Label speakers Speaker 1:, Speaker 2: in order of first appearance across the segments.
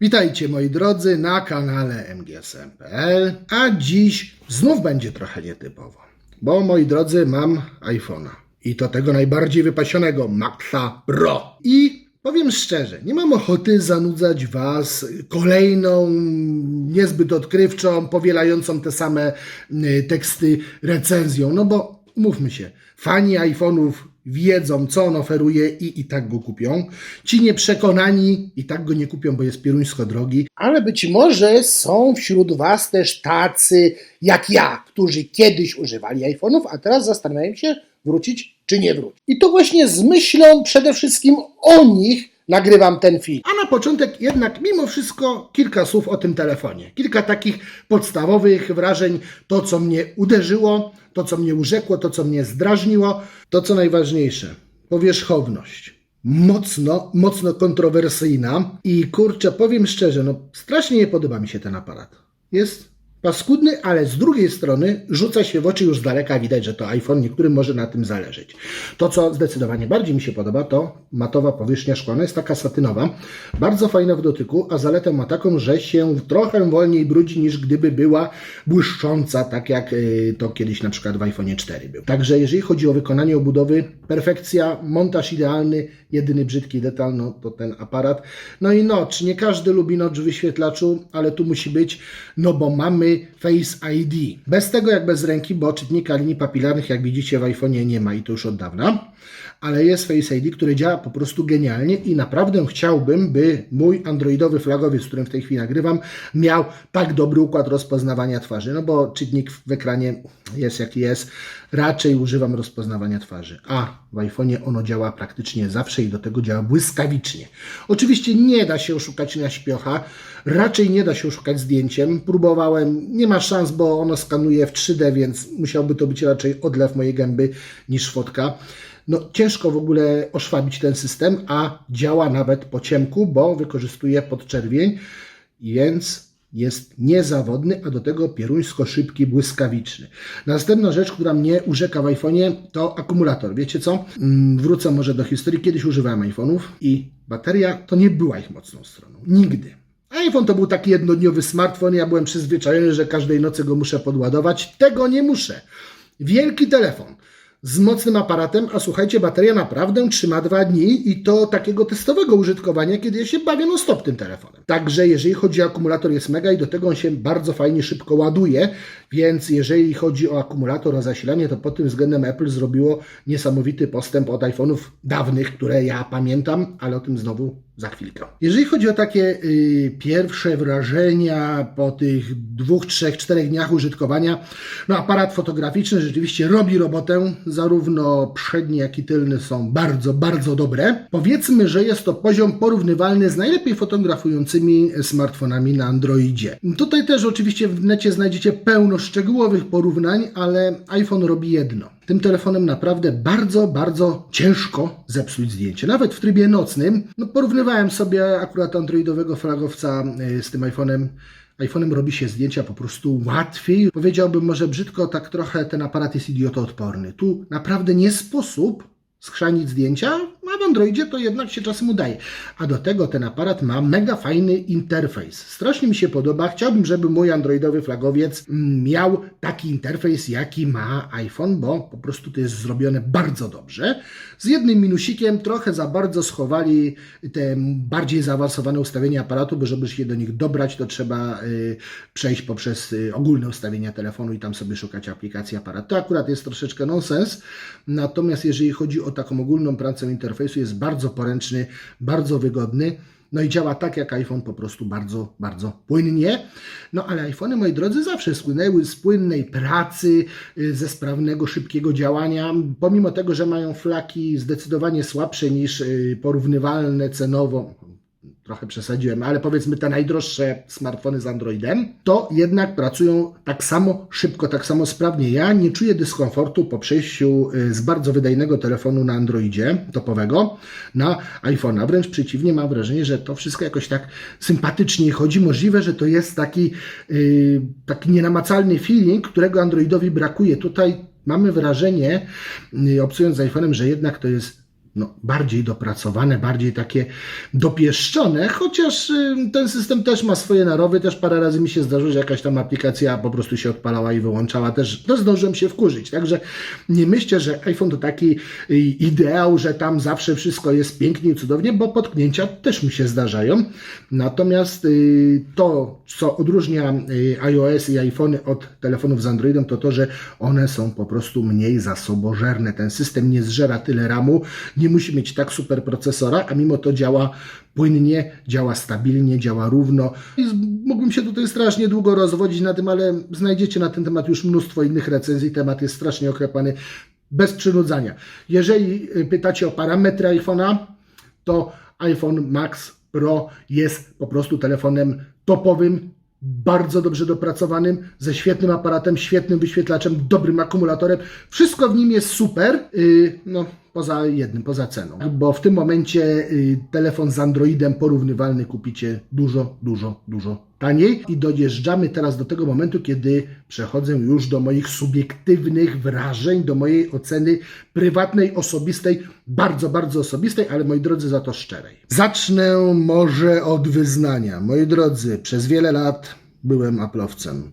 Speaker 1: Witajcie moi drodzy na kanale mgsm.pl, a dziś znów będzie trochę nietypowo, bo moi drodzy mam iPhone'a. I to tego najbardziej wypasionego Maxa Pro. I powiem szczerze, nie mam ochoty zanudzać Was kolejną niezbyt odkrywczą, powielającą te same y, teksty recenzją, no bo mówmy się, fani iPhone'ów wiedzą, co on oferuje i i tak go kupią. Ci nieprzekonani i tak go nie kupią, bo jest pieruńsko drogi. Ale być może są wśród Was też tacy jak ja, którzy kiedyś używali iPhone'ów, a teraz zastanawiają się wrócić czy nie wrócić. I to właśnie z myślą przede wszystkim o nich nagrywam ten film. A na początek jednak mimo wszystko kilka słów o tym telefonie. Kilka takich podstawowych wrażeń, to co mnie uderzyło, to co mnie urzekło, to co mnie zdrażniło, to co najważniejsze, powierzchowność. Mocno, mocno kontrowersyjna i kurczę, powiem szczerze, no strasznie nie podoba mi się ten aparat. Jest paskudny, ale z drugiej strony rzuca się w oczy już z daleka, widać, że to iPhone, niektórym może na tym zależeć. To, co zdecydowanie bardziej mi się podoba, to matowa powierzchnia szklana, jest taka satynowa, bardzo fajna w dotyku, a zaletę ma taką, że się trochę wolniej brudzi niż gdyby była błyszcząca, tak jak y, to kiedyś na przykład w iPhone 4 był. Także jeżeli chodzi o wykonanie obudowy, perfekcja, montaż idealny, jedyny brzydki detal, no to ten aparat. No i notch, nie każdy lubi notch w wyświetlaczu, ale tu musi być, no bo mamy Face ID. Bez tego jak bez ręki, bo czytnika linii papilarnych, jak widzicie w iPhone'ie nie ma i to już od dawna, ale jest Face ID, który działa po prostu genialnie i naprawdę chciałbym, by mój androidowy flagowiec, z którym w tej chwili nagrywam, miał tak dobry układ rozpoznawania twarzy, no bo czytnik w ekranie jest jaki jest, raczej używam rozpoznawania twarzy, a w iPhone'ie ono działa praktycznie zawsze i do tego działa błyskawicznie. Oczywiście nie da się oszukać na śpiocha, raczej nie da się oszukać zdjęciem, próbowałem, nie ma szans, bo ono skanuje w 3D, więc musiałby to być raczej odlew mojej gęby niż fotka. No, ciężko w ogóle oszwabić ten system, a działa nawet po ciemku, bo wykorzystuje podczerwień, więc jest niezawodny, a do tego pieruńsko szybki, błyskawiczny. Następna rzecz, która mnie urzeka w iPhone'ie, to akumulator. Wiecie co? Mm, Wrócę może do historii. Kiedyś używałem iPhone'ów i bateria to nie była ich mocną stroną. Nigdy. iPhone to był taki jednodniowy smartfon. Ja byłem przyzwyczajony, że każdej nocy go muszę podładować. Tego nie muszę. Wielki telefon z mocnym aparatem, a słuchajcie, bateria naprawdę trzyma dwa dni i to takiego testowego użytkowania, kiedy ja się bawię no stop tym telefonem. Także jeżeli chodzi o akumulator jest mega i do tego on się bardzo fajnie szybko ładuje, więc jeżeli chodzi o akumulator, o zasilanie, to pod tym względem Apple zrobiło niesamowity postęp od iPhone'ów dawnych, które ja pamiętam, ale o tym znowu za chwilkę. Jeżeli chodzi o takie y, pierwsze wrażenia po tych dwóch, trzech, czterech dniach użytkowania, no aparat fotograficzny rzeczywiście robi robotę, zarówno przedni, jak i tylny są bardzo, bardzo dobre. Powiedzmy, że jest to poziom porównywalny z najlepiej fotografującymi smartfonami na Androidzie. Tutaj też oczywiście w necie znajdziecie pełno szczegółowych porównań, ale iPhone robi jedno. Tym telefonem naprawdę bardzo, bardzo ciężko zepsuć zdjęcie. Nawet w trybie nocnym, no porównywałem sobie akurat androidowego flagowca y, z tym iPhone'em. iPhone'em robi się zdjęcia po prostu łatwiej. Powiedziałbym może brzydko, tak trochę ten aparat jest idiotoodporny. Tu naprawdę nie sposób schrzanić zdjęcia, a w Androidzie to jednak się czasem udaje. A do tego ten aparat ma mega fajny interfejs. Strasznie mi się podoba. Chciałbym, żeby mój androidowy flagowiec miał taki interfejs, jaki ma iPhone, bo po prostu to jest zrobione bardzo dobrze. Z jednym minusikiem trochę za bardzo schowali te bardziej zaawansowane ustawienia aparatu, bo żeby się do nich dobrać, to trzeba y, przejść poprzez y, ogólne ustawienia telefonu i tam sobie szukać aplikacji aparatu. To akurat jest troszeczkę nonsens. Natomiast jeżeli chodzi o taką ogólną pracę interfejsu, jest bardzo poręczny, bardzo wygodny. No i działa tak jak iPhone, po prostu bardzo, bardzo płynnie. No ale iPhony, moi drodzy, zawsze słynęły z płynnej pracy, y, ze sprawnego, szybkiego działania. Pomimo tego, że mają flaki zdecydowanie słabsze niż y, porównywalne cenowo, trochę przesadziłem, ale powiedzmy te najdroższe smartfony z Androidem, to jednak pracują tak samo szybko, tak samo sprawnie. Ja nie czuję dyskomfortu po przejściu y, z bardzo wydajnego telefonu na Androidzie topowego na iPhone'a. Wręcz przeciwnie, mam wrażenie, że to wszystko jakoś tak sympatycznie chodzi. Możliwe, że to jest taki, yy, taki nienamacalny feeling, którego Androidowi brakuje. Tutaj mamy wrażenie, yy, obcując z iPhone'em, że jednak to jest no, bardziej dopracowane, bardziej takie dopieszczone, chociaż y, ten system też ma swoje narowy, też parę razy mi się zdarzyło, że jakaś tam aplikacja po prostu się odpalała i wyłączała, też no, zdążyłem się wkurzyć, także nie myślę, że iPhone to taki y, ideał, że tam zawsze wszystko jest pięknie i cudownie, bo potknięcia też mi się zdarzają, natomiast y, to, co odróżnia iOS i iPhony od telefonów z Androidem, to to, że one są po prostu mniej zasobożerne, ten system nie zżera tyle ramu, nie musi mieć tak super procesora, a mimo to działa płynnie, działa stabilnie, działa równo. I mógłbym się tutaj strasznie długo rozwodzić na tym, ale znajdziecie na ten temat już mnóstwo innych recenzji. Temat jest strasznie oklepany, bez przynudzania. Jeżeli y, pytacie o parametry iPhone'a, to iPhone Max Pro jest po prostu telefonem topowym, bardzo dobrze dopracowanym, ze świetnym aparatem, świetnym wyświetlaczem, dobrym akumulatorem. Wszystko w nim jest super, yy, no poza jednym, poza ceną. Bo w tym momencie yy, telefon z Androidem porównywalny kupicie dużo, dużo, dużo taniej. I dojeżdżamy teraz do tego momentu, kiedy przechodzę już do moich subiektywnych wrażeń, do mojej oceny prywatnej, osobistej, bardzo, bardzo osobistej, ale moi drodzy, za to szczerej. Zacznę może od wyznania. Moi drodzy, przez wiele lat byłem aplowcem.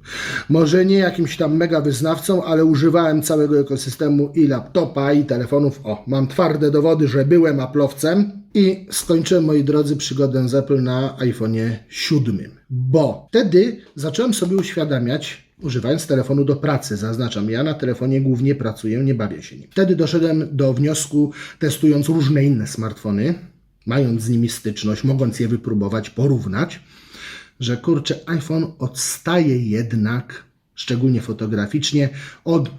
Speaker 1: Może nie jakimś tam mega wyznawcą, ale używałem całego ekosystemu i laptopa, i telefonów. O, mam twarde dowody, że byłem aplowcem. I skończyłem, moi drodzy, przygodę z Apple na iPhone'ie 7. Bo wtedy zacząłem sobie uświadamiać, używając telefonu do pracy, zaznaczam, ja na telefonie głównie pracuję, nie bawię się nim. Wtedy doszedłem do wniosku, testując różne inne smartfony, mając z nimi styczność, mogąc je wypróbować, porównać, że kurczę, iPhone odstaje jednak, szczególnie fotograficznie, od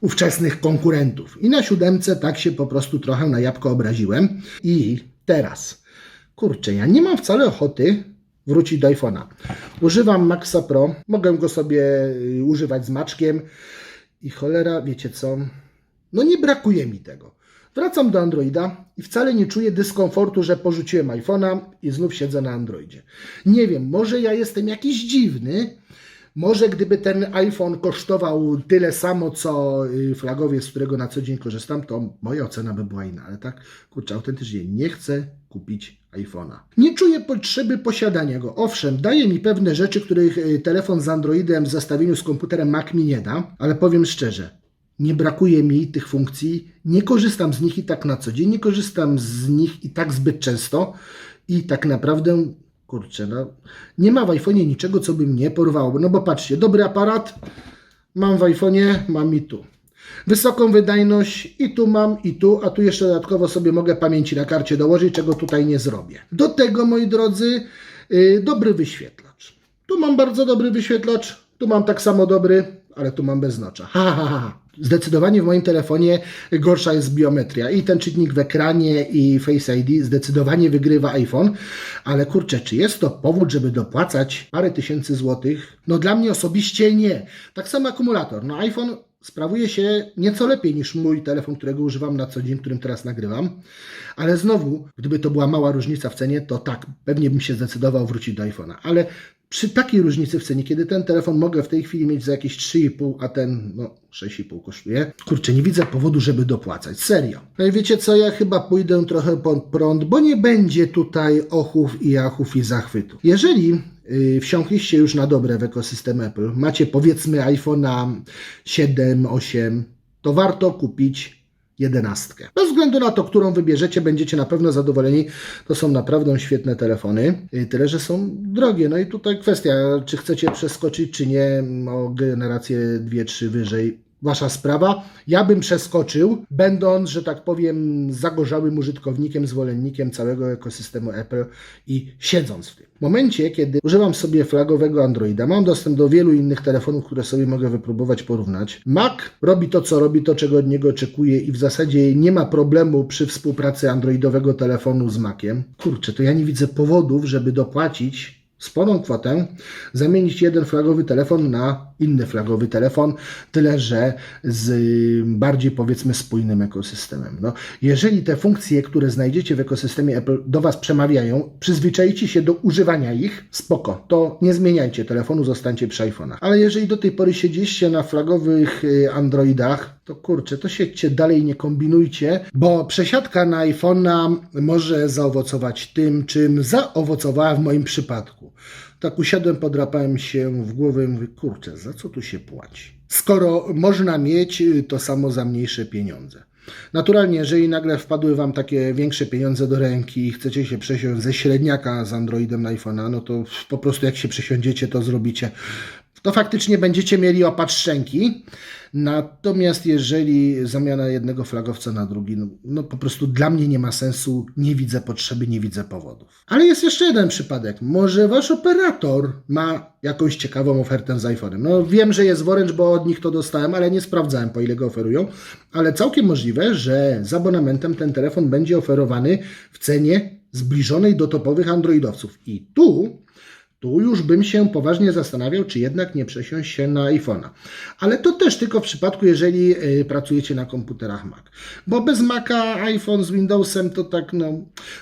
Speaker 1: ówczesnych konkurentów. I na siódemce tak się po prostu trochę na jabłko obraziłem. I teraz, kurczę, ja nie mam wcale ochoty wrócić do iPhone'a. Używam Maxa Pro, mogę go sobie y, używać z maczkiem i cholera, wiecie co? No nie brakuje mi tego. Wracam do Androida i wcale nie czuję dyskomfortu, że porzuciłem iPhone'a i znów siedzę na Androidzie. Nie wiem, może ja jestem jakiś dziwny, może gdyby ten iPhone kosztował tyle samo, co y, flagowiec, z którego na co dzień korzystam, to moja ocena by była inna. Ale tak, kurczę, autentycznie nie chcę kupić iPhone'a. Nie czuję potrzeby posiadania go. Owszem, daje mi pewne rzeczy, których y, telefon z Androidem w zestawieniu z komputerem Mac mi nie da, ale powiem szczerze, nie brakuje mi tych funkcji, nie korzystam z nich i tak na co dzień, nie korzystam z nich i tak zbyt często i tak naprawdę, kurczę, no, nie ma w iPhone'ie niczego, co by mnie porwało. No bo patrzcie, dobry aparat mam w iPhone'ie, mam i tu. Wysoką wydajność i tu mam, i tu, a tu jeszcze dodatkowo sobie mogę pamięci na karcie dołożyć, czego tutaj nie zrobię. Do tego, moi drodzy, yy, dobry wyświetlacz. Tu mam bardzo dobry wyświetlacz, tu mam tak samo dobry, ale tu mam bez nocza. Ha, ha, ha. Zdecydowanie w moim telefonie gorsza jest biometria. I ten czytnik w ekranie, i Face ID zdecydowanie wygrywa iPhone. Ale kurczę, czy jest to powód, żeby dopłacać parę tysięcy złotych? No dla mnie osobiście nie. Tak samo akumulator. No iPhone sprawuje się nieco lepiej niż mój telefon, którego używam na co dzień, którym teraz nagrywam. Ale znowu, gdyby to była mała różnica w cenie, to tak, pewnie bym się zdecydował wrócić do iPhone'a. Ale przy takiej różnicy w cenie, kiedy ten telefon mogę w tej chwili mieć za jakieś 3,5, a ten no 6,5 kosztuje, kurczę, nie widzę powodu, żeby dopłacać. Serio. No i wiecie co, ja chyba pójdę trochę pod prąd, bo nie będzie tutaj ochów i achów i zachwytu. Jeżeli yy, wsiąkliście już na dobre w ekosystem Apple, macie powiedzmy iPhone'a 7, 8, to warto kupić jedenastkę. Bez względu na to, którą wybierzecie, będziecie na pewno zadowoleni. To są naprawdę świetne telefony. Tyle, że są drogie. No i tutaj kwestia, czy chcecie przeskoczyć, czy nie o generację 2-3 wyżej. Wasza sprawa. Ja bym przeskoczył, będąc, że tak powiem, zagorzałym użytkownikiem, zwolennikiem całego ekosystemu Apple i siedząc w tym. W momencie, kiedy używam sobie flagowego Androida, mam dostęp do wielu innych telefonów, które sobie mogę wypróbować, porównać. Mac robi to, co robi, to, czego od niego oczekuję i w zasadzie nie ma problemu przy współpracy androidowego telefonu z Maciem. Kurczę, to ja nie widzę powodów, żeby dopłacić sporą kwotę, zamienić jeden flagowy telefon na inny flagowy telefon, tyle że z y, bardziej powiedzmy spójnym ekosystemem. No, jeżeli te funkcje, które znajdziecie w ekosystemie Apple do Was przemawiają, przyzwyczajcie się do używania ich, spoko, to nie zmieniajcie telefonu, zostańcie przy iPhone'ach. Ale jeżeli do tej pory siedzieliście na flagowych y, Androidach, to kurczę, to siedźcie dalej, nie kombinujcie, bo przesiadka na iPhone'a może zaowocować tym, czym zaowocowała w moim przypadku. Tak usiadłem, podrapałem się w głowę i mówię, kurczę, za co tu się płaci? Skoro można mieć y, to samo za mniejsze pieniądze. Naturalnie, jeżeli nagle wpadły Wam takie większe pieniądze do ręki i chcecie się przesiąść ze średniaka z Androidem na iPhone'a, no to po prostu jak się przesiądziecie, to zrobicie. To faktycznie będziecie mieli opad szczęki. Natomiast jeżeli zamiana jednego flagowca na drugi, no, no po prostu dla mnie nie ma sensu, nie widzę potrzeby, nie widzę powodów. Ale jest jeszcze jeden przypadek. Może wasz operator ma jakąś ciekawą ofertę z iPhone'em. No wiem, że jest Orange, bo od nich to dostałem, ale nie sprawdzałem po ile go oferują. Ale całkiem możliwe, że z abonamentem ten telefon będzie oferowany w cenie zbliżonej do topowych Androidowców. I tu tu już bym się poważnie zastanawiał, czy jednak nie przesiąść się na iPhone'a. Ale to też tylko w przypadku, jeżeli y, pracujecie na komputerach Mac. Bo bez Maca iPhone z Windowsem to tak, no,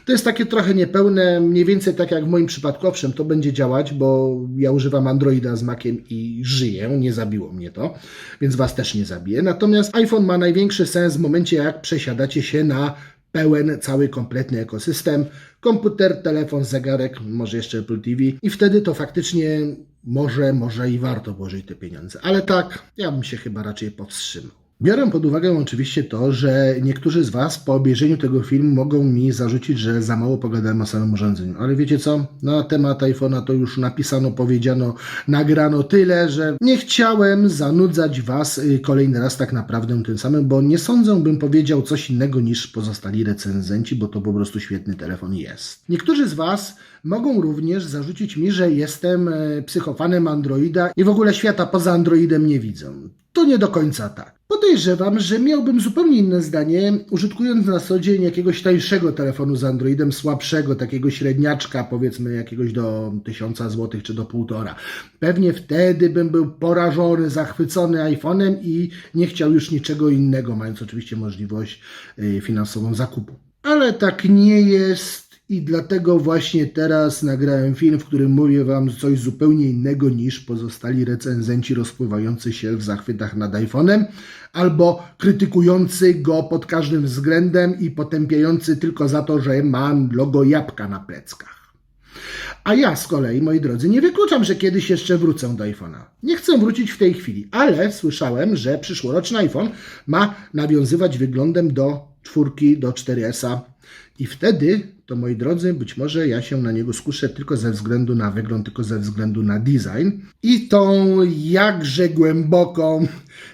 Speaker 1: to jest takie trochę niepełne, mniej więcej tak jak w moim przypadku. Owszem, to będzie działać, bo ja używam Androida z Maciem i żyję, nie zabiło mnie to, więc Was też nie zabije. Natomiast iPhone ma największy sens w momencie, jak przesiadacie się na pełen, cały, kompletny ekosystem. Komputer, telefon, zegarek, może jeszcze Apple TV i wtedy to faktycznie może, może i warto włożyć te pieniądze. Ale tak, ja bym się chyba raczej powstrzymał. Biorę pod uwagę oczywiście to, że niektórzy z Was po obejrzeniu tego filmu mogą mi zarzucić, że za mało pogadałem o samym urządzeniu. Ale wiecie co? Na temat iPhone'a to już napisano, powiedziano, nagrano tyle, że nie chciałem zanudzać Was y, kolejny raz tak naprawdę tym samym, bo nie sądzę, bym powiedział coś innego niż pozostali recenzenci, bo to po prostu świetny telefon jest. Niektórzy z Was mogą również zarzucić mi, że jestem e, psychofanem Androida i w ogóle świata poza Androidem nie widzę. To nie do końca tak. Podejrzewam, że miałbym zupełnie inne zdanie, użytkując na co dzień jakiegoś tańszego telefonu z Androidem, słabszego, takiego średniaczka, powiedzmy jakiegoś do 1000 zł czy do półtora. Pewnie wtedy bym był porażony, zachwycony iPhone'em i nie chciał już niczego innego, mając oczywiście możliwość y, finansową zakupu. Ale tak nie jest. I dlatego właśnie teraz nagrałem film, w którym mówię Wam coś zupełnie innego niż pozostali recenzenci rozpływający się w zachwytach nad iPhone'em albo krytykujący go pod każdym względem i potępiający tylko za to, że ma logo jabłka na pleckach. A ja z kolei, moi drodzy, nie wykluczam, że kiedyś jeszcze wrócę do iPhone'a. Nie chcę wrócić w tej chwili, ale słyszałem, że przyszłoroczny iPhone ma nawiązywać wyglądem do czwórki, do 4S-a i wtedy, to moi drodzy, być może ja się na niego skuszę tylko ze względu na wygląd, tylko ze względu na design i tą jakże głęboką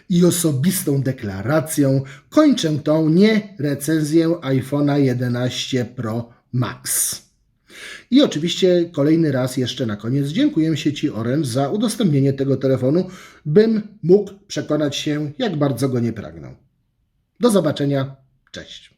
Speaker 1: i osobistą deklaracją kończę tą nie recenzję iPhone'a 11 Pro Max. I oczywiście kolejny raz jeszcze na koniec dziękuję sieci Orange za udostępnienie tego telefonu, bym mógł przekonać się, jak bardzo go nie pragnę. Do zobaczenia. Cześć.